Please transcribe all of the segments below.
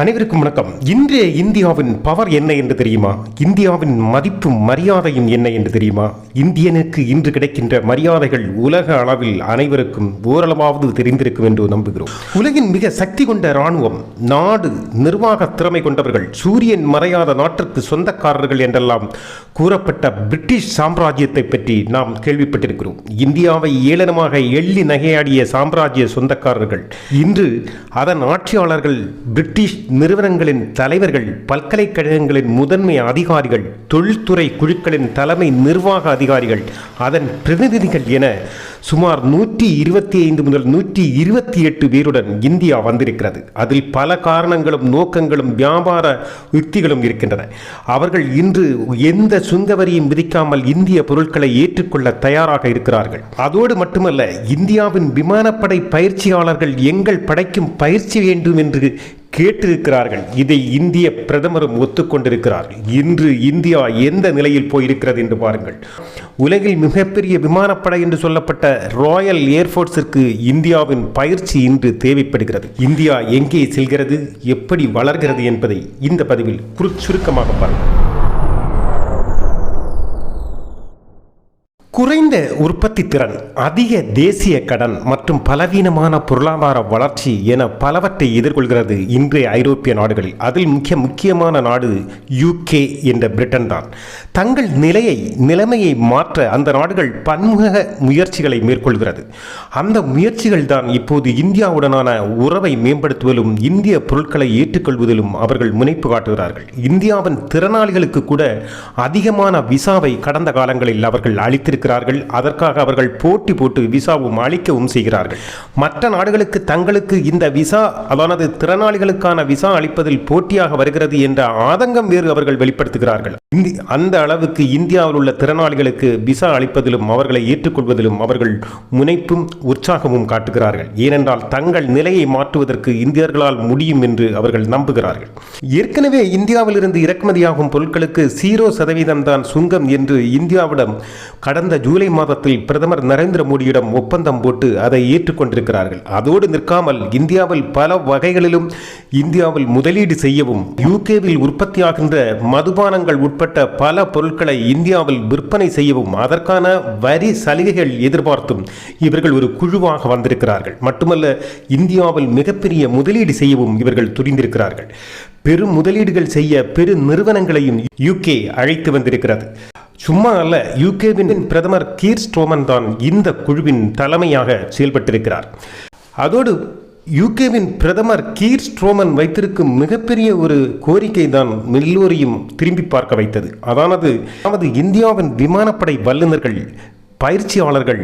அனைவருக்கும் வணக்கம். இன்றைய இந்தியாவின் பவர் என்ன என்று தெரியுமா? இந்தியாவின் மதிப்பும் மரியாதையும் என்ன என்று தெரியுமா? இந்தியனுக்கு இன்று கிடைக்கின்ற மரியாதைகள் உலக அளவில் அனைவருக்கும் ஓரளவாவது தெரிந்திருக்கும் என்று நம்புகிறோம். உலகின் மிக சக்தி கொண்ட இராணுவம் நாடு நிர்வாக திறமை கொண்டவர்கள் சூரியன் மறையாத நாட்டிற்கு சொந்தக்காரர்கள் என்றெல்லாம் கூறப்பட்ட பிரிட்டிஷ் சாம்ராஜ்யத்தை பற்றி நாம் கேள்விப்பட்டிருக்கிறோம். இந்தியாவை ஏளனமாக எள்ளி நகையாடிய சாம்ராஜ்ய சொந்தக்காரர்கள் இன்று அதன் ஆட்சியாளர்கள் பிரிட்டிஷ் நிறுவனங்களின் தலைவர்கள் பல்கலைக்கழகங்களின் முதன்மை அதிகாரிகள் தொழில்துறை குழுக்களின் தலைமை நிர்வாக அதிகாரிகள் அதன் பிரதிநிதிகள் என சுமார் நூற்றி இருபத்தி ஐந்து முதல் நூற்றி இருபத்தி எட்டு பேருடன் இந்தியா வந்திருக்கிறது. அதில் பல காரணங்களும் நோக்கங்களும் வியாபார யுக்திகளும் இருக்கின்றன. அவர்கள் இன்று எந்த சுங்க வரியும் விதிக்காமல் இந்திய பொருட்களை ஏற்றுக்கொள்ள தயாராக இருக்கிறார்கள். அதோடு மட்டுமல்ல இந்தியாவின் விமானப்படை பயிற்சியாளர்கள் எங்கள் படைக்கும் பயிற்சி வேண்டும் என்று கேட்டிருக்கிறார்கள். இதை இந்திய பிரதமரும் ஒத்துக்கொண்டிருக்கிறார்கள். இன்று இந்தியா எந்த நிலையில் போயிருக்கிறது என்று பாருங்கள். உலகில் மிகப்பெரிய விமானப்படை என்று சொல்லப்பட்ட ராயல் ஏர்ஃபோர்ஸிற்கு இந்தியாவின் பயிற்சி இன்று தேவைப்படுகிறது. இந்தியா எங்கே செல்கிறது எப்படி வளர்கிறது என்பதை இந்த பதிவில் குறு சுருக்கமாக பாருங்கள். குறைந்த உற்பத்தி திறன் அதிக தேசிய கடன் மற்றும் பலவீனமான பொருளாதார வளர்ச்சி என பலவற்றை எதிர்கொள்கிறது இன்றைய ஐரோப்பிய நாடுகளில். அதில் முக்கிய முக்கியமான நாடு யூகே என்ற பிரிட்டன் தான். தங்கள் நிலையை நிலைமையை மாற்ற அந்த நாடுகள் பன்முக முயற்சிகளை மேற்கொள்கிறது. அந்த முயற்சிகள் தான் இப்போது இந்தியாவுடனான உறவை மேம்படுத்துவதிலும் இந்திய பொருட்களை ஏற்றுக்கொள்வதிலும் அவர்கள் முனைப்பு காட்டுகிறார்கள். இந்தியாவின் திறனாளிகளுக்கு கூட அதிகமான விசாவை கடந்த காலங்களில் அவர்கள் அளித்திருக்கிறார்கள் அதற்காக அவர்கள் போட்டி போட்டு விசாவும் அளிக்கவும் செய்கிறார்கள். மற்ற நாடுகளுக்கு தங்களுக்கு இந்த விசா அதானது திறனாளிகளுக்கான விசா அளிப்பதில் போட்டியாக வருகிறது என்ற ஆதங்கம் வேறு அவர்கள் வெளிப்படுத்துகிறார்கள். அந்த அளவுக்கு இந்தியாவில் உள்ள திறனாளிகளுக்கு விசா அளிப்பதிலும் அவர்களை ஏற்றுக்கொள்வதிலும் அவர்கள் முனைப்பும் உற்சாகமும் காட்டுகிறார்கள். ஏனென்றால் தங்கள் நிலையை மாற்றுவதற்கு இந்தியர்களால் முடியும் என்று அவர்கள் நம்புகிறார்கள். ஏற்கனவே இந்தியாவிலிருந்து இறக்குமதியாகும் பொருட்களுக்கு ஜீரோ சதவீதம் தான் சுங்கம் என்று இந்தியாவிடம் கடந்த ஜூலை மாதத்தில் பிரதமர் நரேந்திர மோடியிடம் ஒப்பந்தம் போட்டு அதை ஏற்றுக்கொண்டிருக்கிறார்கள். அதோடு நிற்காமல் இந்தியாவில் பல வகைகளிலும் இந்தியாவில் முதலீடு செய்யவும் யூகேவில் உற்பத்தியாகின்ற மதுபானங்கள் உட்பட்ட பல பொருட்களை இந்தியாவில் விற்பனை செய்யவும் அதற்கான வரி சலுகைகள் எதிர்பார்த்தும் இவர்கள் ஒரு குழுவாக வந்திருக்கிறார்கள். மட்டுமல்ல இந்தியாவில் மிகப்பெரிய முதலீடு செய்யவும் இவர்கள் துரிந்திருக்கிறார்கள் பெரும் முதலீடுகள் செய்ய பெரு நிறுவனங்களையும் யூகே அழைத்து வந்திருக்கிறது. சும்மா அல்ல யூகேவின் பிரதமர் கீர் ஸ்ட்ரோமன் தான் இந்த குழுவின் தலைமையாக செயல்பட்டிருக்கிறார். அதோடு யூகேவின் பிரதமர் கீர் ஸ்ட்ரோமன் வைத்திருக்கும் மிகப்பெரிய ஒரு கோரிக்கை தான் எல்லோரையும் திரும்பி பார்க்க வைத்தது. அதானது அதாவது இந்தியாவின் விமானப்படை வல்லுநர்கள் பயிற்சியாளர்கள்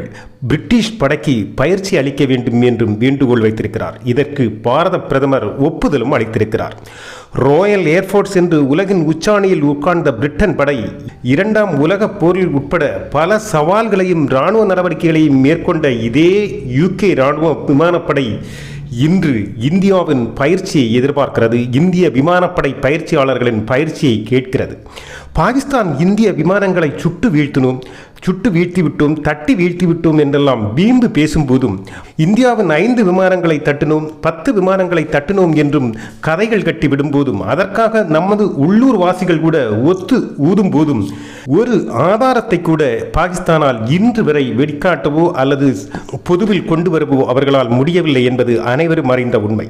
பிரிட்டிஷ் படைக்கு பயிற்சி அளிக்க வேண்டும் என்றும் வேண்டுகோள் வைத்திருக்கிறார். இதற்கு பாரத பிரதமர் ஒப்புதலும் அளித்திருக்கிறார். ராயல் ஏர்ஃபோர்ஸ் என்று உலகின் உச்சாணியில் உட்கார்ந்த பிரிட்டன் படை இரண்டாம் உலக போரில் உட்பட பல சவால்களையும் இராணுவ நடவடிக்கைகளையும் மேற்கொண்ட இதே யூகே இராணுவ விமானப்படை இன்று இந்தியாவின் பயிற்சியை எதிர்பார்க்கிறது. இந்திய விமானப்படை பயிற்சியாளர்களின் பயிற்சியை கேட்கிறது. பாகிஸ்தான் இந்திய விமானங்களை சுட்டு வீழ்த்தினோம். சுட்டு வீழ்த்தி விட்டோம் தட்டி வீழ்த்தி விட்டோம் என்றெல்லாம் வீம்பு பேசும்போதும் இந்தியாவின் ஐந்து விமானங்களை தட்டினோம் பத்து விமானங்களை தட்டினோம் என்றும் கதைகள் கட்டி விடும்போதும் அதற்காக நமது உள்ளூர் வாசிகள் கூட ஒத்து ஊதும் போதும் ஒரு ஆதாரத்தை கூட பாகிஸ்தானால் இன்று வரை வெளிக்காட்டவோ அல்லது பொதுவில் கொண்டு வரவோ அவர்களால் முடியவில்லை என்பது அனைவரும் அறிந்த உண்மை.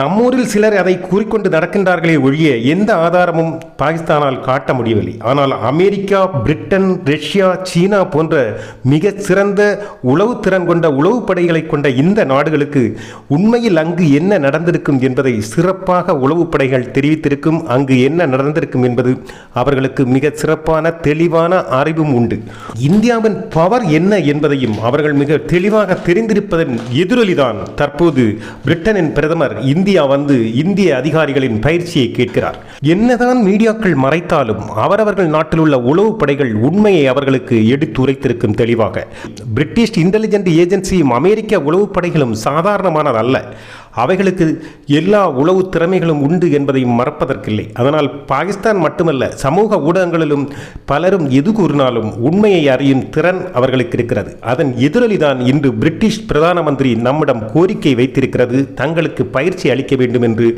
நம்மூரில் சிலர் அதை கூறிக்கொண்டு நடக்கின்றார்களே ஒழிய எந்த ஆதாரமும் பாகிஸ்தானால் காட்ட முடியவில்லை. ஆனால் America Britain Russia China China போன்ற மிக சிறந்த உளவு திறன் கொண்ட உளவு படைகளை கொண்ட இந்த நாடுகளுக்கு உண்மையில் அங்கு என்ன நடந்திருக்கும் என்பதை சிறப்பாக உளவு படைகள் தெரிவித்திருக்கும் அங்கு என்ன நடந்திருக்கும் என்பது அவர்களுக்கு மிக சிறப்பான தெளிவான அறிவும் உண்டு. இந்தியாவின் பவர் என்ன என்பதையும் அவர்கள் மிக தெளிவாக தெரிந்திருப்பதன் எதிரொலிதான் தற்போது பிரிட்டனின் பிரதமர் இந்தியா வந்து இந்திய அதிகாரிகளின் பயிற்சியை கேட்கிறார். என்னதான் மீடியாக்கள் மறைத்தாலும் அவரவர்கள் நாட்டில் உள்ள உளவு படைகள் உண்மையை அவர்களுக்கு எடுத்துரைத்திருக்கும் தெளிவாக. பிரிட்டிஷ் இன்டெலிஜென்ட் ஏஜென்சியும் அமெரிக்க உளவு படைகளும் சாதாரணமானதல்ல அவைகளுக்கு எல்லா உளவு திறமைகளும் உண்டு என்பதையும் மறப்பதற்கில்லை. அதனால் பாகிஸ்தான் மட்டுமல்ல சமூக ஊடகங்களிலும் பலரும் எது கூறினாலும் உண்மையை அறியும் திறன் அவர்களுக்கு இருக்கிறது. அதன் எதிரொலிதான் இன்று பிரிட்டிஷ் பிரதான மந்திரி நம்மிடம் கோரிக்கை வைத்திருக்கிறது தங்களுக்கு பயிற்சி அளிக்க வேண்டும் என்று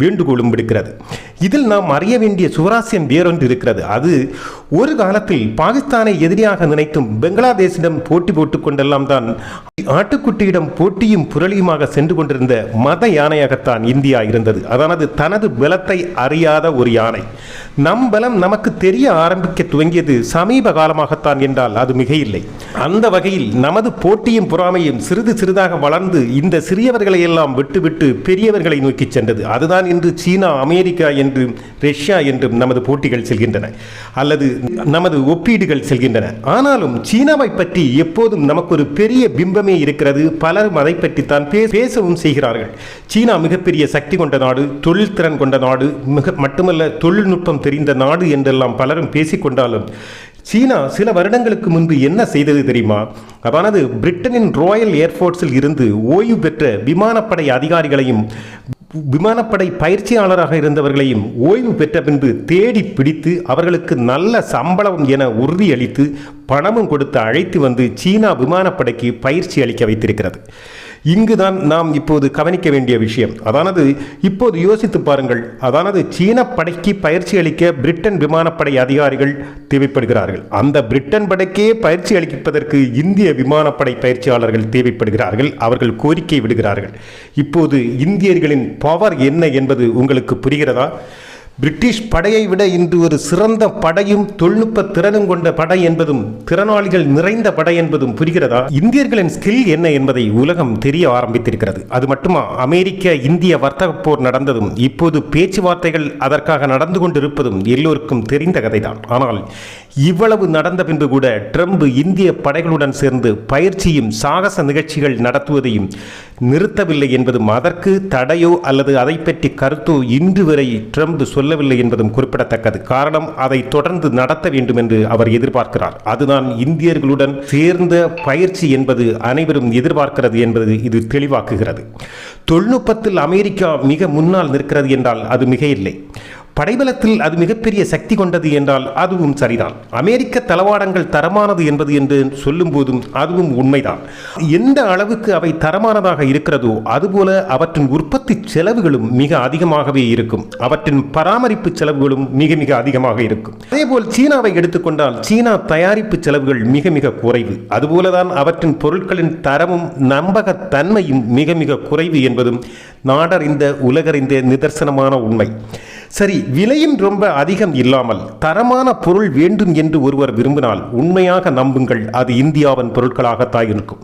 வேண்டுகோளும் விடுக்கிறது இதில் நாம் அறிய வேண்டிய சுவராசியம் வேறொன்று இருக்கிறது. அது ஒரு காலத்தில் பாகிஸ்தானை எதிரியாக நினைத்தும் பெங்களாதேஷிடம் போட்டி போட்டுக் கொண்டெல்லாம் தான் ஆட்டுக்குட்டியிடம் போட்டியும் புரளியுமாக சென்று கொண்டிருந்த மத யானையாகத்தான் இந்தியா இருந்தது. அதானது தனது பலத்தை அறியாத ஒரு யானை. நம் பலம் நமக்கு தெரிய ஆரம்பிக்க துவங்கியது சமீப காலமாகத்தான் என்றால் அது மிகையில்லை. அந்த வகையில் நமது போட்டியும் பொறாமையும் சிறிது சிறிதாக வளர்ந்து இந்த சிறியவர்களை எல்லாம் விட்டுவிட்டு பெரியவர்களை நோக்கி சென்றது. அதுதான் இன்று சீனா அமெரிக்கா என்றும் ரஷ்யா என்றும் நமது போட்டிகள் செல்கின்றன. அல்லது நமது ஒப்பீடுகள் செல்கின்றன. ஆனாலும் சீனாவை பற்றி எப்போதும் நமக்கு ஒரு பெரிய பிம்பமே இருக்கிறது. பலரும் அதை பற்றி தான் பேசவும் செய்கிறார்கள். சீனா மிகப்பெரிய சக்தி கொண்ட நாடு தொழில்திறன் கொண்ட நாடு மிக மட்டுமல்ல தொழில்நுட்பம் தெரிந்த நாடு என்றெல்லாம் பலரும் பேசிக்கொண்டாலும் சீனா சில வருடங்களுக்கு முன்பு என்ன செய்தது தெரியுமா? அதானது பிரிட்டனின் ராயல் ஏர்ஃபோர்ஸில் இருந்து ஓய்வு பெற்ற விமானப்படை அதிகாரிகளையும் விமானப்படை பயிற்சியாளராக இருந்தவர்களையும் ஓய்வு பெற்ற பின்பு தேடி பிடித்து அவர்களுக்கு நல்ல சம்பளம் என உறுதியளித்து பணமும் கொடுத்து அழைத்து வந்து சீனா விமானப்படைக்கு பயிற்சி அளிக்க வைத்திருக்கிறது. இங்குதான் நாம் இப்போது கவனிக்க வேண்டிய விஷயம். அதானது இப்போது யோசித்து பாருங்கள். அதானது சீன படைக்கு பயிற்சி அளிக்க பிரிட்டன் விமானப்படை அதிகாரிகள் தேவைப்படுகிறார்கள். அந்த பிரிட்டன் படைக்கே பயிற்சி அளிப்பதற்கு இந்திய விமானப்படை பயிற்சியாளர்கள் தேவைப்படுகிறார்கள். அவர்கள் கோரிக்கை விடுகிறார்கள். இப்போது இந்தியர்களின் பவர் என்ன என்பது உங்களுக்கு புரிகிறதா? பிரிட்டிஷ் படையை விட இன்று ஒரு சிறந்த படையும் தொழில்நுட்ப திறனும் கொண்ட படை என்பதும் திறனாளிகள் நிறைந்த படை என்பதும் புரிகிறதா? இந்தியர்களின் ஸ்கில் என்ன என்பதை உலகம் தெரிய ஆரம்பித்திருக்கிறது. அது மட்டுமா? அமெரிக்க இந்திய வர்த்தக போர் நடந்ததும் இப்போது பேச்சுவார்த்தைகள் அதற்காக நடந்து கொண்டிருப்பதும் எல்லோருக்கும் தெரிந்த கதைதான். ஆனால் இவ்வளவு நடந்த பின்பு கூட ட்ரம்ப் இந்திய படைகளுடன் சேர்ந்து பயிற்சியும் சாகச நிகழ்ச்சிகள் நடத்துவதையும் நிறுத்தவில்லை என்பதும் அதற்கு தடையோ அல்லது அதை பற்றி கருத்தோ இன்று வரை ட்ரம்ப் சொல்ல சொல்லவில்லை என்பதும் குறிப்பிடத்தக்கது. காரணம் அதை தொடர்ந்து நடத்த வேண்டும் என்று அவர் எதிர்பார்க்கிறார். அதுதான் இந்தியர்களுடன் சேர்ந்த பயிற்சி என்பது அனைவரும் எதிர்பார்க்கிறது என்பது இது தெளிவாக்குகிறது. தொழில்நுட்பத்தில் அமெரிக்கா மிக முன்னால் நிற்கிறது என்றால் அது மிக இல்லை படைபலத்தில் அது மிகப்பெரிய சக்தி கொண்டது என்றால் அதுவும் சரிதான். அமெரிக்க தளவாடங்கள் தரமானது என்பது என்று சொல்லும் போதும் அதுவும் உண்மைதான். எந்த அளவுக்கு அவை தரமானதாக இருக்கிறதோ அதுபோல அவற்றின் உற்பத்தி செலவுகளும் மிக அதிகமாகவே இருக்கும். அவற்றின் பராமரிப்பு செலவுகளும் மிக மிக அதிகமாக இருக்கும். அதேபோல் சீனாவை எடுத்துக்கொண்டால் சீனா தயாரிப்பு செலவுகள் மிக மிக குறைவு. அதுபோலதான் அவற்றின் பொருட்களின் தரமும் நம்பகத்தன்மையும் மிக மிக குறைவு என்பதும் நாடறிந்த உலகறிந்த நிதர்சனமான உண்மை. சரி விலையும் ரொம்ப அதிகம் இல்லாமல் தரமான பொருள் வேண்டும் என்று ஒருவர் விரும்பினால் உண்மையாக நம்புங்கள் அது இந்தியாவின் பொருட்களாகத்தான் இருக்கும்.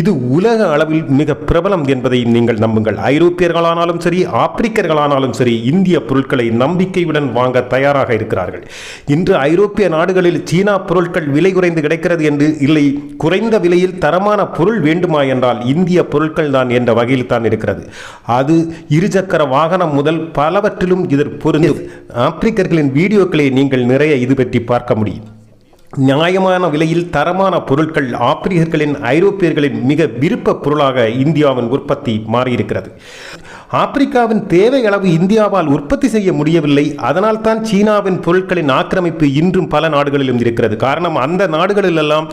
இது உலக அளவில் மிக பிரபலம் என்பதை நீங்கள் நம்புங்கள். ஐரோப்பியர்களானாலும் சரி ஆப்பிரிக்கர்களானாலும் சரி இந்திய பொருட்களை நம்பிக்கையுடன் வாங்க தயாராக இருக்கிறார்கள். இன்று ஐரோப்பிய நாடுகளில் சீனா பொருட்கள் விலை குறைந்து கிடைக்கிறது என்று இல்லை குறைந்த விலையில் தரமான பொருள் வேண்டுமா என்றால் இந்திய பொருட்கள் தான் என்ற வகையில் தான் இருக்கிறது. அது இருசக்கர வாகனம் முதல் பலவற்றிலும் இதற்கு பொருந்தும் ஆப்பிரிக்கர்களின் வீடியோக்களை நீங்கள் நிறைய இது பற்றி பார்க்க முடியும். நியாயமான விலையில் தரமான பொருட்கள் ஆப்பிரிக்கர்களின் ஐரோப்பியர்களின் மிக விருப்ப பொருளாக இந்தியாவின் உற்பத்தி மாறியிருக்கிறது. ஆப்பிரிக்காவின் தேவை அளவு இந்தியாவால் உற்பத்தி செய்ய முடியவில்லை. அதனால் தான் சீனாவின் பொருட்களின் ஆக்கிரமிப்பு இன்றும் பல நாடுகளிலும் இருக்கிறது. காரணம் அந்த நாடுகளிலெல்லாம்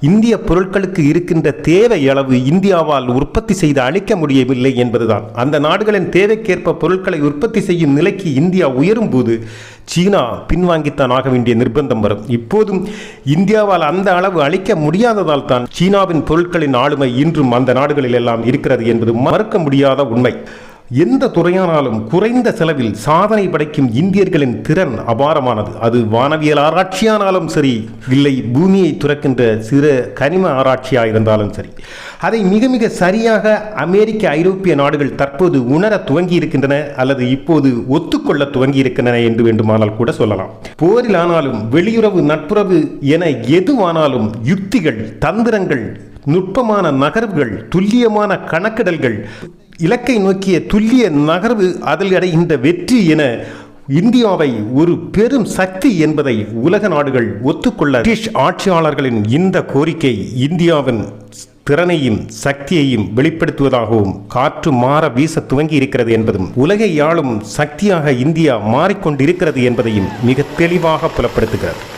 இந்திய பொருட்களுக்கு இருக்கின்ற தேவை அளவு இந்தியாவால் உற்பத்தி செய்து அளிக்க முடியவில்லை என்பதுதான். அந்த நாடுகளின் தேவைக்கேற்ப பொருட்களை உற்பத்தி செய்யும் நிலைக்கு இந்தியா உயரும் போது சீனா பின்வாங்கித்தான் ஆக வேண்டிய நிர்பந்தம் வரும். இப்போதும் இந்தியாவால் அந்த அளவு அளிக்க முடியாததால் தான் சீனாவின் பொருட்களின் ஆளுமை இன்றும் அந்த நாடுகளில் எல்லாம் இருக்கிறது என்பது மறுக்க முடியாத உண்மை. எந்த துறையானாலும் குறைந்த செலவில் சாதனை படைக்கும் இந்தியர்களின் திறன் அபாரமானது. அது வானவியல் ஆராய்ச்சியானாலும் சரி இல்லை பூமியை துறக்கின்ற சிறு கனிம ஆராய்ச்சியாக இருந்தாலும் சரி. அதை மிக மிக சரியாக அமெரிக்க ஐரோப்பிய நாடுகள் தற்போது உணர துவங்கி இருக்கின்றன அல்லது இப்போது ஒத்துக்கொள்ள துவங்கி இருக்கின்றன என்று வேண்டுமானால் கூட சொல்லலாம். போரில் ஆனாலும் வெளியுறவு நட்புறவு என எதுவானாலும் யுக்திகள் தந்திரங்கள் நுட்பமான நகர்வுகள் துல்லியமான கணக்கிடல்கள் இலக்கை நோக்கிய துல்லிய நகர்வு அதில் அடைகின்ற வெற்றி என இந்தியாவை ஒரு பெரும் சக்தி என்பதை உலக நாடுகள் ஒத்துக்கொள்ள பிரிட்டிஷ் ஆட்சியாளர்களின் இந்த கோரிக்கை இந்தியாவின் திறனையும் சக்தியையும் வெளிப்படுத்துவதாகவும் காற்று மாற வீச துவங்கி இருக்கிறது என்பதும் உலகை ஆளும் சக்தியாக இந்தியா மாறிக்கொண்டிருக்கிறது என்பதையும் மிக தெளிவாக புலப்படுத்துகிறது.